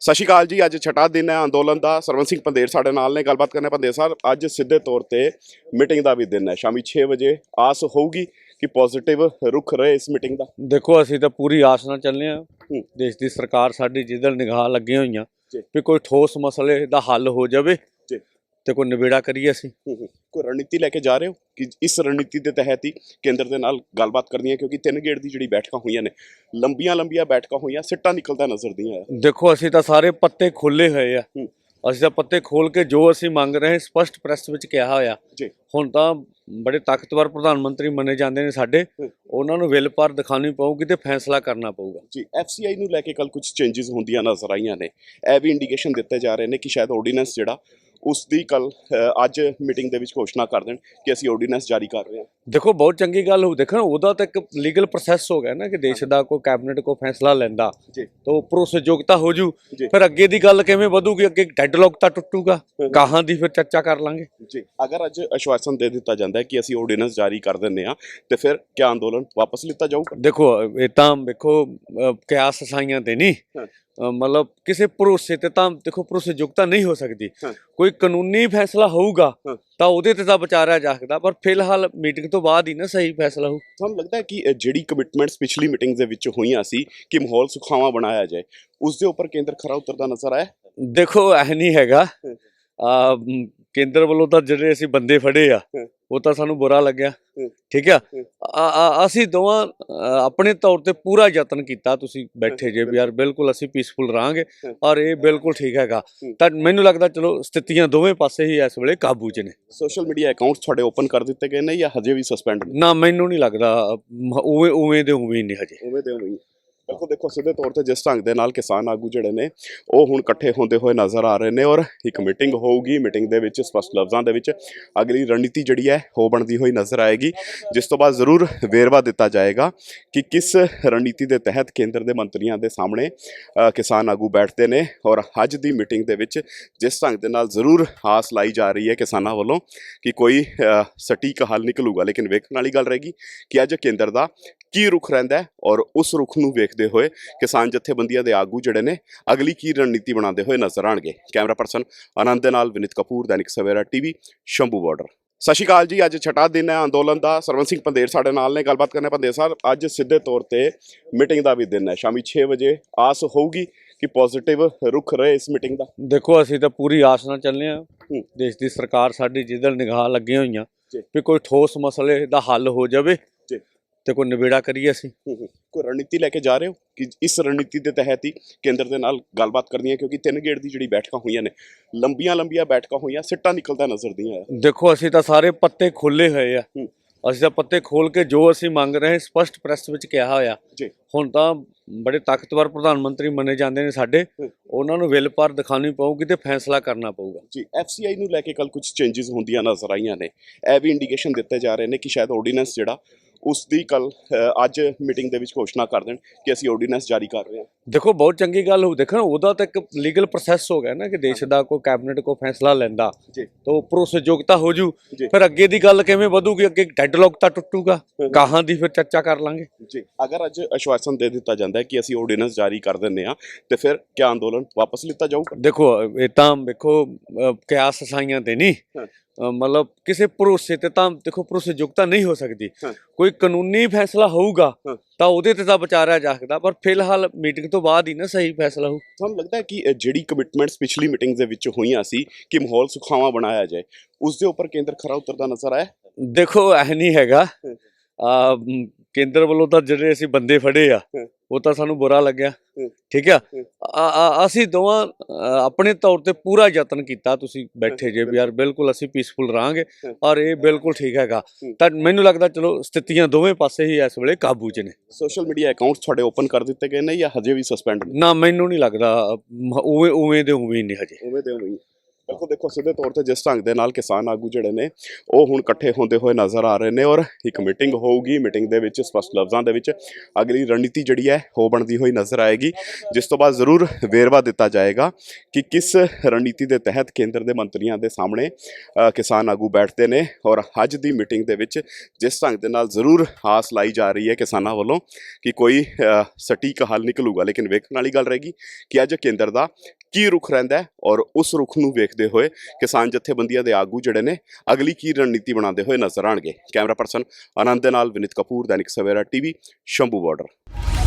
ਸਤਿ ਸ਼੍ਰੀ ਅਕਾਲ ਜੀ ਅੱਜ ਛਟਾ ਦਿਨ ਹੈ ਅੰਦੋਲਨ ਦਾ ਸਰਵਨ ਸਿੰਘ ਪੰਦੇਰ ਸਾਡੇ ਨਾਲ ਨੇ ਗੱਲਬਾਤ ਕਰਨੇ ਪੰਦੇਰ ਸਾਹਿਬ ਅੱਜ ਸਿੱਧੇ ਤੌਰ ਤੇ ਮੀਟਿੰਗ ਦਾ ਵੀ ਦਿਨ ਹੈ ਸ਼ਾਮੀ 6 ਵਜੇ ਆਸ ਹੋਊਗੀ ਕਿ ਪੋਜ਼ਿਟਿਵ ਰੁਖ ਰਹੇ ਇਸ ਮੀਟਿੰਗ ਦਾ ਦੇਖੋ ਅਸੀਂ ਤਾਂ ਪੂਰੀ ਆਸ ਨਾਲ ਚੱਲੇ ਆ। ਦੇਸ਼ ਦੀ ਸਰਕਾਰ ਸਾਡੀ ਜਿਹਦੇ ਨਿਗਾਹ ਲੱਗੀਆਂ ਹੋਈਆਂ। ਵੀ ਕੋਈ ਠੋਸ ਮਸਲੇ ਦਾ ਹੱਲ ਹੋ ਜਾਵੇ। ਤੇ ਕੋਈ ਨਿਬੇੜਾ ਕਰੀਏ ਅਸੀਂ? ਕੋਈ ਰਣਨੀਤੀ ਲੈ ਕੇ ਜਾ ਰਹੇ ਹੋ? ਕਿ ਇਸ ਰਣਨੀਤੀ ਦੇ ਤਹਿਤ ਹੀ ਕੇਂਦਰ ਦੇ ਨਾਲ ਗੱਲਬਾਤ ਕਰਨੀ ਹੈ? ਕਿਉਂਕਿ ਤਿੰਨ ਗੇੜ ਦੀ ਜਿਹੜੀ ਬੈਠਕਾਂ ਹੋਈਆਂ ਨੇ ਲੰਬੀਆਂ ਲੰਬੀਆਂ ਬੈਠਕਾਂ ਹੋਈਆਂ ਸਿੱਟਾ ਨਿਕਲਦਾ ਨਜ਼ਰ ਨਹੀਂ ਆਇਆ ਦੇਖੋ ਅਸੀਂ ਤਾਂ ਸਾਰੇ ਪੱਤੇ ਖੋਲੇ ਹੋਏ ਆ। ਅਸੀਂ ਤਾਂ ਪੱਤੇ ਖੋਲ ਕੇ ਜੋ ਅਸੀਂ ਮੰਗ ਰਹੇ ਹਾਂ ਸਪਸ਼ਟ ਪ੍ਰੈਸ ਵਿੱਚ ਕਿਹਾ ਹੋਇਆ। ਜੀ। ਹੁਣ ਤਾਂ ਬੜੇ ਤਾਕਤਵਰ ਪ੍ਰਧਾਨ ਮੰਤਰੀ ਮੰਨੇ ਜਾਂਦੇ ਨੇ ਸਾਡੇ। ਉਹਨਾਂ ਨੂੰ ਵਿਲ ਪਰ ਦਿਖਾਉਣੀ ਪਊਗੀ ਤੇ ਫੈਸਲਾ ਕਰਨਾ ਪਊਗਾ। ਜੀ ਐਫਸੀਆਈ ਨੂੰ ਲੈ ਕੇ ਕੱਲ ਕੁਝ ਚੇਂਜਸ ਹੁੰਦੀਆਂ ਨਜ਼ਰ ਆਈਆਂ ਨੇ। ਇਹ ਵੀ ਇੰਡੀਕੇਸ਼ਨ ਦਿੱਤੇ ਜਾ ਰਹੇ ਨੇ ਕਿ ਸ਼ਾਇਦ ਆਰਡੀਨੈਂਸ ਜਿਹੜਾ ਉਸ ਦੀ ਕੱਲ ਅੱਜ ਮੀਟਿੰਗ ਦੇ ਵਿੱਚ ਘੋਸ਼ਣਾ ਕਰ ਦੇਣ ਕਿ ਅਸੀਂ ਆਰਡੀਨੈਂਸ ਜਾਰੀ ਕਰ ਰਹੇ ਹਾਂ। ਦੇਖੋ ਬਹੁਤ ਚੰਗੀ ਗੱਲ ਹੋ ਦੇਖਣ ਉਹਦਾ ਤਾਂ ਇੱਕ ਲੀਗਲ ਪ੍ਰੋਸੈਸ ਹੋ ਗਿਆ ਨਾ ਕਿ ਦੇਸ਼ ਦਾ ਕੋਈ ਕੈਬਨਿਟ ਕੋਈ ਫੈਸਲਾ ਲੈਂਦਾ। ਜੀ। ਤਾਂ ਉਹ ਭਰੋਸੇਯੋਗਤਾ ਹੋ ਜੂ। ਫਿਰ ਅੱਗੇ ਦੀ ਗੱਲ ਕਿਵੇਂ ਵਧੂਗੀ? ਅੱਗੇ ਡੈਡਲੌਕ ਤਾਂ ਟੁੱਟੂਗਾ। ਗਾਹਾਂ ਦੀ ਫਿਰ ਚਰਚਾ ਕਰ ਲਾਂਗੇ? ਜੀ। ਅਗਰ ਅੱਜ ਅਸ਼ਵਾਸਨ ਦੇ ਦਿੱਤਾ ਜਾਂਦਾ ਕਿ ਅਸੀਂ ਆਰਡੀਨੈਂਸ ਜਾਰੀ ਕਰ ਦਿੰਦੇ ਹਾਂ ਤੇ ਫਿਰ ਕਿਆ ਅੰਦੋਲਨ ਵਾਪਸ ਲਿੱਤਾ ਜਾਊਗਾ? ਦੇਖੋ ਇਹ ਤਾਂ ਵੇਖੋ ਕਿਆਸ ਸਾਈਆਂ ਤੇ ਨਹੀਂ। ਮਤਲਬ ਕਿਸੇ ਭਰੋਸੇ ਤੇ ਤਾਂ ਦੇਖੋ ਭਰੋਸੇਯੋਗਤਾ ਨਹੀਂ ਹੋ ਸਕਦੀ। ਕੋਈ ਕਾਨੂੰਨੀ ਫੈਸਲਾ ਹੋਊਗਾ। ਤਾਂ ਉਹਦੇ ਤੇ ਤਾਂ ਵਿਚਾਰਿਆ ਜਾ ਸਕਦਾ ਪਰ ਫਿਲਹਾਲ ਮੀਟਿੰਗ ਤੋਂ ਬਾਅਦ ਹੀ ਨਾ ਸਹੀ ਫੈਸਲਾ ਹੋਊ। ਤੁਹਾਨੂੰ ਲੱਗਦਾ ਕਿ ਜਿਹੜੀ ਕਮਿਟਮੈਂਟਸ ਪਿਛਲੀ ਮੀਟਿੰਗ ਦੇ ਵਿੱਚ ਹੋਈਆਂ ਸੀ ਕਿ ਮਾਹੌਲ ਸੁਖਾਵਾਂ ਬਣਾਇਆ ਜਾਏ ਉਸ ਦੇ ਉੱਪਰ ਕੇਂਦਰ ਖਰਾ ਉਤਰਦਾ ਨਜ਼ਰ ਆਇਆ? ਦੇਖੋ ਇਹ ਨਹੀਂ ਹੈਗਾ। ਕੇਂਦਰ ਵੱਲੋਂ ਤਾਂ ਜਿਹੜੇ ਅਸੀਂ ਬੰਦੇ ਫੜੇ ਆ। ਉਹ ਤਾਂ ਸਾਨੂੰ ਬੁਰਾ ਲੱਗਿਆ। ਠੀਕ ਆ? ਅਸੀਂ ਦੋਵਾਂ ਆਪਣੇ ਤੌਰ ਤੇ ਪੂਰਾ ਯਤਨ ਕੀਤਾ ਤੁਸੀਂ ਬੈਠੇ ਜੇ ਯਾਰ ਬਿਲਕੁਲ ਅਸੀਂ ਪੀਸਫੁਲ ਰਹਾਂਗੇ ਹਮ। ਔਰ ਇਹ ਬਿਲਕੁਲ ਠੀਕ ਹੈਗਾ। ਤਾਂ ਮੈਨੂੰ ਲੱਗਦਾ ਚਲੋ ਸਥਿਤੀਆਂ ਦੋਵੇਂ ਪਾਸੇ ਹੀ ਇਸ ਵੇਲੇ ਕਾਬੂ 'ਚ ਨੇ। ਸੋਸ਼ਲ ਮੀਡੀਆ ਅਕਾਊਂਟਸ ਤੁਹਾਡੇ ਓਪਨ ਕਰ ਦਿੱਤੇ ਗਏ ਨੇ ਜਾਂ ਹਜੇ ਵੀ ਸਸਪੈਂਡ ਨੇ? ਨਾ ਮੈਨੂੰ ਨਹੀਂ ਲੱਗਦਾ। ਉਵੇਂ ਉਵੇਂ ਦੇ ਉਵੇਂ ਨਹੀਂ ਹਜੇ। ਉਵੇਂ ਦੇ ਉਵੇਂ ਬਿਲਕੁਲ ਦੇਖੋ, ਸਿੱਧੇ ਤੌਰ ਤੇ ਜਿਸ ਢੰਗ ਦੇ ਨਾਲ ਕਿਸਾਨ ਆਗੂ ਜਿਹੜੇ ਨੇ, ਉਹ ਹੁਣ ਇਕੱਠੇ ਹੁੰਦੇ ਹੋਏ ਨਜ਼ਰ ਆ ਰਹੇ ਨੇ ਔਰ ਇੱਕ ਮੀਟਿੰਗ ਹੋਊਗੀ। ਮੀਟਿੰਗ ਦੇ ਵਿੱਚ ਸਪਸ਼ਟ ਲਫ਼ਜ਼ਾਂ ਦੇ ਵਿੱਚ ਅਗਲੀ ਰਣਨੀਤੀ ਜਿਹੜੀ ਹੈ, ਉਹ ਬਣਦੀ ਹੋਈ ਨਜ਼ਰ ਆਏਗੀ। ਜਿਸ ਤੋਂ ਬਾਅਦ ਜ਼ਰੂਰ ਵੇਰਵਾ ਦਿੱਤਾ ਜਾਏਗਾ ਕਿ ਕਿਸ ਰਣਨੀਤੀ ਦੇ ਤਹਿਤ ਕੇਂਦਰ ਦੇ ਮੰਤਰੀਆਂ ਦੇ ਸਾਹਮਣੇ ਕਿਸਾਨ ਆਗੂ ਬੈਠਦੇ ਨੇ ਔਰ ਅੱਜ ਦੀ ਮੀਟਿੰਗ ਦੇ ਵਿੱਚ ਜਿਸ ਢੰਗ ਦੇ ਨਾਲ ਜ਼ਰੂਰ ਆਸ ਲਾਈ ਜਾ ਰਹੀ ਹੈ ਕਿਸਾਨਾਂ ਵੱਲੋਂ ਕਿ ਕੋਈ ਸਟੀਕ ਹੱਲ ਨਿਕਲੂਗਾ। ਲੇਕਿਨ ਵੇਖਣ ਵਾਲੀ ਗੱਲ ਰਹੇਗੀ ਕਿ ਅੱਜ ਕੇਂਦਰ ਦਾ ਕੀ ਰੁਖ ਰਹਿੰਦਾ ਔਰ ਉਸ ਰੁਖ ਨੂੰ ਵੇਖਦੇ ਹੋਏ ਕਿਸਾਨ ਜਥੇਬੰਦੀਆਂ ਦੇ ਆਗੂ ਜਿਹੜੇ ਨੇ ਅਗਲੀ ਕੀ ਰਣਨੀਤੀ ਬਣਾਉਂਦੇ ਹੋਏ ਨਜ਼ਰ ਆਣਗੇ ਕੈਮਰਾ ਪਰਸਨ ਆਨੰਦ ਦੇ ਨਾਲ ਵਿਨਿਤ ਕਪੂਰ ਦੈਨਿਕ ਸਵੇਰਾ ਟੀਵੀ ਸ਼ੰਭੂ ਬਾਰਡਰ ਸਤਿ ਸ਼੍ਰੀ ਅਕਾਲ ਜੀ ਅੱਜ ਛਟਾ ਦਿਨ ਹੈ ਅੰਦੋਲਨ ਦਾ ਸਰਵਨ ਸਿੰਘ ਪੰਦੇਰ ਸਾਡੇ ਨਾਲ ਨੇ ਗੱਲਬਾਤ ਕਰਨੇ ਪੰਦੇਰ ਸਾਹਿਬ ਅੱਜ ਸਿੱਧੇ ਤੌਰ ਤੇ ਮੀਟਿੰਗ ਦਾ ਵੀ ਦਿਨ ਹੈ ਸ਼ਾਮੀ 6 ਵਜੇ ਆਸ ਹੋਊਗੀ ਕਿ ਪੋਜ਼ਿਟਿਵ ਰੁਖ ਰਹੇ ਇਸ ਮੀਟਿੰਗ ਦਾ ਦੇਖੋ ਅਸੀਂ ਤਾਂ ਪੂਰੀ ਆਸ ਨਾਲ ਚੱਲੇ ਆ ਹੂੰ। ਦੇਸ਼ ਦੀ ਸਰਕਾਰ ਸਾਡੀ ਜਿਹਦੇ ਨਿਗਾਹ ਲੱਗੀਆਂ ਹੋਈਆਂ। ਵੀ ਕੋਈ ਠੋਸ ਮਸਲੇ ਦਾ ਹੱਲ ਹੋ ਜਾਵੇ। ਤੇ ਕੋਈ ਨਿਬੇੜਾ ਕਰੀਏ ਅਸੀਂ? ਕੋਈ ਰਣਨੀਤੀ ਲੈ ਕੇ ਜਾ ਰਹੇ ਹੋ? ਕਿ ਇਸ ਰਣਨੀਤੀ ਦੇ ਤਹਿਤ ਹੀ ਕੇਂਦਰ ਦੇ ਨਾਲ ਗੱਲਬਾਤ ਕਰਨੀ ਹੈ? ਕਿਉਂਕਿ ਤਿੰਨ ਗੇੜ ਦੀ ਜਿਹੜੀ ਬੈਠਕਾਂ ਹੋਈਆਂ ਨੇ ਲੰਬੀਆਂ ਲੰਬੀਆਂ ਬੈਠਕਾਂ ਹੋਈਆਂ ਸਿੱਟਾ ਨਿਕਲਦਾ ਨਜ਼ਰ ਆਇਆ ਦੇਖੋ ਅਸੀਂ ਤਾਂ ਸਾਰੇ ਪੱਤੇ ਖੋਲੇ ਹੋਏ ਆ। ਅਸੀਂ ਤਾਂ ਪੱਤੇ ਖੋਲ ਕੇ ਜੋ ਅਸੀਂ ਮੰਗ ਰਹੇ ਹਾਂ ਸਪਸ਼ਟ ਪ੍ਰੈਸ ਵਿੱਚ ਕਿਹਾ ਹੋਇਆ। ਜੀ। ਹੁਣ ਤਾਂ ਬੜੇ ਤਾਕਤਵਰ ਪ੍ਰਧਾਨ ਮੰਤਰੀ ਮੰਨੇ ਜਾਂਦੇ ਨੇ ਸਾਡੇ। ਉਹਨਾਂ ਨੂੰ ਵਿਲ ਪਰ ਦਿਖਾਉਣੀ ਪਊਗੀ ਤੇ ਫੈਸਲਾ ਕਰਨਾ ਪਊਗਾ। ਜੀ ਐਫਸੀਆਈ ਨੂੰ ਲੈ ਕੇ ਕੱਲ ਕੁਝ ਚੇਂਜਸ ਹੁੰਦੀਆਂ ਨਜ਼ਰ ਆਈਆਂ ਨੇ। ਇਹ ਵੀ ਇੰਡੀਕੇਸ਼ਨ ਦਿੱਤੇ ਜਾ ਰਹੇ ਨੇ ਕਿ ਸ਼ਾਇਦ ਆਰਡੀਨੈਂਸ ਜਿਹੜਾ ਉਸ ਦੀ ਕੱਲ ਅੱਜ ਮੀਟਿੰਗ ਦੇ ਵਿੱਚ ਘੋਸ਼ਣਾ ਕਰ ਦੇਣ ਕਿ ਅਸੀਂ ਆਰਡੀਨੈਂਸ ਜਾਰੀ ਕਰ ਰਹੇ ਹਾਂ। ਦੇਖੋ ਬਹੁਤ ਚੰਗੀ ਗੱਲ ਹੋ ਦੇਖਣ ਉਹਦਾ ਤਾਂ ਇੱਕ ਲੀਗਲ ਪ੍ਰੋਸੈਸ ਹੋ ਗਿਆ ਨਾ ਕਿ ਦੇਸ਼ ਦਾ ਕੋਈ ਕੈਬਨਿਟ ਕੋਈ ਫੈਸਲਾ ਲੈਂਦਾ। ਜੀ। ਤਾਂ ਉਹ ਭਰੋਸੇਯੋਗਤਾ ਹੋ ਜੂ। ਫਿਰ ਅੱਗੇ ਦੀ ਗੱਲ ਕਿਵੇਂ ਵਧੂਗੀ? ਅੱਗੇ ਡੈਡਲੌਕ ਤਾਂ ਟੁੱਟੂਗਾ। ਗਾਹਾਂ ਦੀ ਫਿਰ ਚਰਚਾ ਕਰ ਲਾਂਗੇ। ਜੀ। ਅਗਰ ਅੱਜ ਅਸ਼ਵਾਸਨ ਦੇ ਦਿੱਤਾ ਜਾਂਦਾ ਹੈ ਕਿ ਅਸੀਂ ਆਰਡੀਨੈਂਸ ਜਾਰੀ ਕਰ ਦਿੰਦੇ ਹਾਂ ਤੇ ਫਿਰ ਕਿਆ ਅੰਦੋਲਨ ਵਾਪਸ ਲਿੱਤਾ ਜਾਊਗਾ? ਦੇਖੋ ਇਹ ਤਾਂ ਵੇਖੋ ਕਿਆਸ ਸਾਈਆਂ ਤੇ ਨਹੀਂ। ਮਤਲਬ ਕਿਸੇ ਭਰੋਸੇ ਤੇ ਤਾਂ ਦੇਖੋ ਭਰੋਸੇਯੋਗਤਾ ਨਹੀਂ ਹੋ ਸਕਦੀ। ਕੋਈ ਕਾਨੂੰਨੀ ਫੈਸਲਾ ਹੋਊਗਾ। ਤਾਂ ਉਹਦੇ ਤੇ ਤਾਂ ਵਿਚਾਰਿਆ ਜਾ ਸਕਦਾ ਪਰ ਫਿਲਹਾਲ ਮੀਟਿੰਗ ਤੋਂ ਬਾਅਦ ਹੀ ਨਾ ਸਹੀ ਫੈਸਲਾ ਹੋਊ। ਤੁਹਾਨੂੰ ਲੱਗਦਾ ਕਿ ਜਿਹੜੀ ਕਮਿਟਮੈਂਟਸ ਪਿਛਲੀ ਮੀਟਿੰਗ ਦੇ ਵਿੱਚ ਹੋਈਆਂ ਸੀ ਕਿ ਮਾਹੌਲ ਸੁਖਾਵਾਂ ਬਣਾਇਆ ਜਾਏ ਉਸ ਦੇ ਉੱਪਰ ਕੇਂਦਰ ਖਰਾ ਉਤਰਦਾ ਨਜ਼ਰ ਆਇਆ? ਦੇਖੋ ਇਹ ਨਹੀਂ ਹੈਗਾ। ਕੇਂਦਰ ਵੱਲੋਂ ਤਾਂ ਜਿਹੜੇ ਅਸੀਂ ਬੰਦੇ ਫੜੇ ਆ। ਉਹ ਤਾਂ ਸਾਨੂੰ ਬੁਰਾ ਲੱਗਿਆ। ਠੀਕ ਆ? ਅਸੀਂ ਦੋਵਾਂ ਆਪਣੇ ਤੌਰ ਤੇ ਪੂਰਾ ਯਤਨ ਕੀਤਾ ਤੁਸੀਂ ਬੈਠੇ ਜੇ ਯਾਰ ਬਿਲਕੁਲ ਅਸੀਂ ਪੀਸਫੁਲ ਰਹਾਂਗੇ ਹਮ। ਔਰ ਇਹ ਬਿਲਕੁਲ ਠੀਕ ਹੈਗਾ। ਤਾਂ ਮੈਨੂੰ ਲੱਗਦਾ ਚਲੋ ਸਥਿਤੀਆਂ ਦੋਵੇਂ ਪਾਸੇ ਹੀ ਇਸ ਵੇਲੇ ਕਾਬੂ 'ਚ ਨੇ। ਸੋਸ਼ਲ ਮੀਡੀਆ ਅਕਾਊਂਟਸ ਤੁਹਾਡੇ ਓਪਨ ਕਰ ਦਿੱਤੇ ਗਏ ਨੇ ਜਾਂ ਹਜੇ ਵੀ ਸਸਪੈਂਡ ਨੇ? ਨਾ ਮੈਨੂੰ ਨਹੀਂ ਲੱਗਦਾ। ਉਵੇਂ ਉਵੇਂ ਦੇ ਉਵੇਂ ਨਹੀਂ ਹਜੇ। ਉਵੇਂ ਦੇ ਉਵੇਂ ਬਿਲਕੁਲ ਦੇਖੋ, ਸਿੱਧੇ ਤੌਰ ਤੇ ਜਿਸ ਢੰਗ ਦੇ ਨਾਲ ਕਿਸਾਨ ਆਗੂ ਜਿਹੜੇ ਨੇ, ਉਹ ਹੁਣ ਇਕੱਠੇ ਹੁੰਦੇ ਹੋਏ ਨਜ਼ਰ ਆ ਰਹੇ ਨੇ ਔਰ ਇੱਕ ਮੀਟਿੰਗ ਹੋਊਗੀ। ਮੀਟਿੰਗ ਦੇ ਵਿੱਚ ਸਪਸ਼ਟ ਲਫ਼ਜ਼ਾਂ ਦੇ ਵਿੱਚ ਅਗਲੀ ਰਣਨੀਤੀ ਜਿਹੜੀ ਹੈ, ਉਹ ਬਣਦੀ ਹੋਈ ਨਜ਼ਰ ਆਏਗੀ। ਜਿਸ ਤੋਂ ਬਾਅਦ ਜ਼ਰੂਰ ਵੇਰਵਾ ਦਿੱਤਾ ਜਾਏਗਾ ਕਿ ਕਿਸ ਰਣਨੀਤੀ ਦੇ ਤਹਿਤ ਕੇਂਦਰ ਦੇ ਮੰਤਰੀਆਂ ਦੇ ਸਾਹਮਣੇ ਕਿਸਾਨ ਆਗੂ ਬੈਠਦੇ ਨੇ ਔਰ ਅੱਜ ਦੀ ਮੀਟਿੰਗ ਦੇ ਵਿੱਚ ਜਿਸ ਢੰਗ ਦੇ ਨਾਲ ਜ਼ਰੂਰ ਆਸ ਲਾਈ ਜਾ ਰਹੀ ਹੈ ਕਿਸਾਨਾਂ ਵੱਲੋਂ ਕਿ ਕੋਈ ਸਟੀਕ ਹੱਲ ਨਿਕਲੂਗਾ। ਲੇਕਿਨ ਵੇਖਣ ਵਾਲੀ ਗੱਲ ਰਹੇਗੀ ਕਿ ਅੱਜ ਕੇਂਦਰ ਦਾ ਕੀ ਰੁਖ ਰਹਿੰਦਾ ਔਰ ਉਸ ਰੁਖ ਨੂੰ ਵੇਖਦੇ ਹੋਏ ਕਿਸਾਨ ਜਥੇਬੰਦੀਆਂ ਦੇ ਆਗੂ ਜਿਹੜੇ ਨੇ ਅਗਲੀ ਕੀ ਰਣਨੀਤੀ ਬਣਾਉਂਦੇ ਹੋਏ ਨਜ਼ਰ ਆਣਗੇ ਕੈਮਰਾ ਪਰਸਨ ਆਨੰਦ ਦੇ ਨਾਲ ਵਿਨਿਤ ਕਪੂਰ, ਦੈਨਿਕ ਸਵੇਰਾ ਟੀਵੀ, ਸ਼ੰਭੂ ਬਾਰਡਰ।